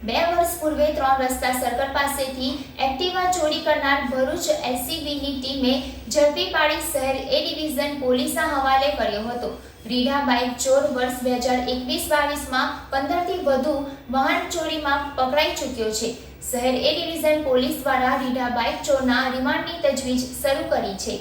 બે વર્ષ પૂર્વે ત્રણ રસ્તા સર્કલ પાસેથી એક્ટિવા ચોરી કરનાર ભરૂચ એસસીબીની ટીમે ઝડપી પાડી શહેર એ ડિવિઝન પોલીસના હવાલે કર્યો હતો. રીઢા બાઇક ચોર વર્ષ બે હજાર એકવીસ બાવીસમાં પંદરથી વધુ વાહન ચોરીમાં પકડાઈ ચૂક્યો છે. શહેર એ ડિવિઝન પોલીસ દ્વારા રીઢા બાઇક ચોરના રિમાન્ડની તજવીજ શરૂ કરી છે.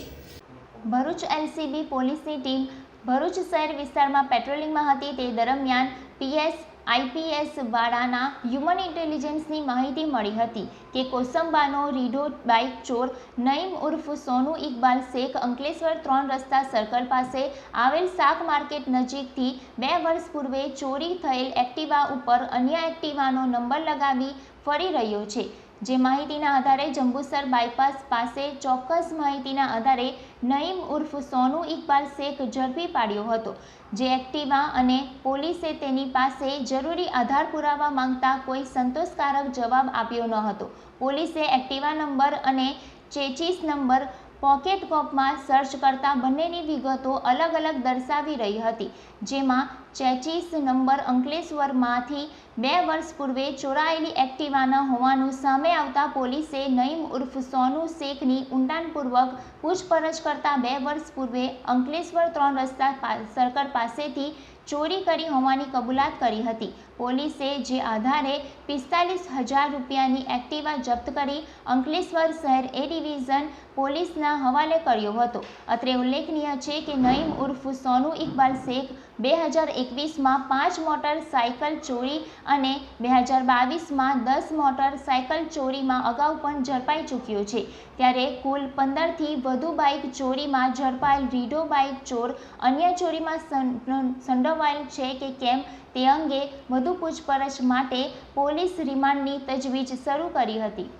ભરૂચ એલસીબી પોલીસની ટીમ ભરૂચ શહેર વિસ્તારમાં પેટ્રોલિંગમાં હતી તે દરમિયાન પીએસ આઈપીએસ વાળાના હ્યુમન ઇન્ટેલિજન્સની માહિતી મળી હતી કે કોસંબાનો રીઢો બાઇક ચોર નઈમ ઉર્ફ સોનુ ઇકબાલ શેખ અંકલેશ્વર ત્રણ રસ્તા સર્કલ પાસે આવેલ શાક માર્કેટ નજીકથી બે વર્ષ પૂર્વે ચોરી થયેલ એક્ટિવા ઉપર અન્ય એક્ટિવાનો નંબર લગાવી ફરી રહ્યો છે. જે માહિતીના આધારે જંબુસર બાયપાસ પાસે ચોક્કસ માહિતીના આધારે નઈમ ઉર્ફ સોનુ ઇકબાલ શેખ ઝડપી પાડ્યો હતો. જે એક્ટિવા અને પોલીસે તેની પાસે જરૂરી આધાર પુરાવા માંગતા કોઈ સંતોષકારક જવાબ આપ્યો ન હતો. પોલીસે એક્ટિવા નંબર અને ચેચીસ નંબર પોકેટ કોપમાં સર્ચ કરતા બંનેની વિગતો અલગ અલગ દર્શાવી રહી હતી, જેમાં ચેચીસ નંબર અંકલેશ્વરમાંથી બે વર્ષ પૂર્વે ચોરાયેલી એક્ટિવાના હોવાનું સામે આવતા પોલીસે નઈમ ઉર્ફ સોનુ શેખની ઊંડાણપૂર્વક પૂછપરછ કરતા બે વર્ષ પૂર્વે અંકલેશ્વર ત્રણ રસ્તા સર્કલ પાસેથી ચોરી કરી હોવાની કબૂલાત કરી હતી. પોલીસે જે આધારે પિસ્તાલીસ હજાર રૂપિયાની એક્ટિવા જપ્ત કરી અંકલેશ્વર શહેર એ ડિવિઝન પોલીસના હવાલે કર્યો હતો. અત્રે ઉલ્લેખનીય છે કે નઈમ ઉર્ફ સોનુ ઇકબાલ શેખ બે હજાર એકવીસમાં પાંચ મોટર સાયકલ ચોરી અને બે હજાર બાવીસમાં દસ મોટર સાયકલ ચોરીમાં અગાઉ પણ ઝડપાઈ ચૂક્યો છે. ત્યારે કુલ પંદરથી વધુ બાઇક ચોરીમાં ઝડપાયેલ રીઢો બાઇક ચોર અન્ય ચોરીમાં સં- સંડોવાયેલ છે કે કેમ તે અંગે વધુ પૂછપરછ માટે પોલીસ રિમાન્ડની તજવીજ શરૂ કરી હતી.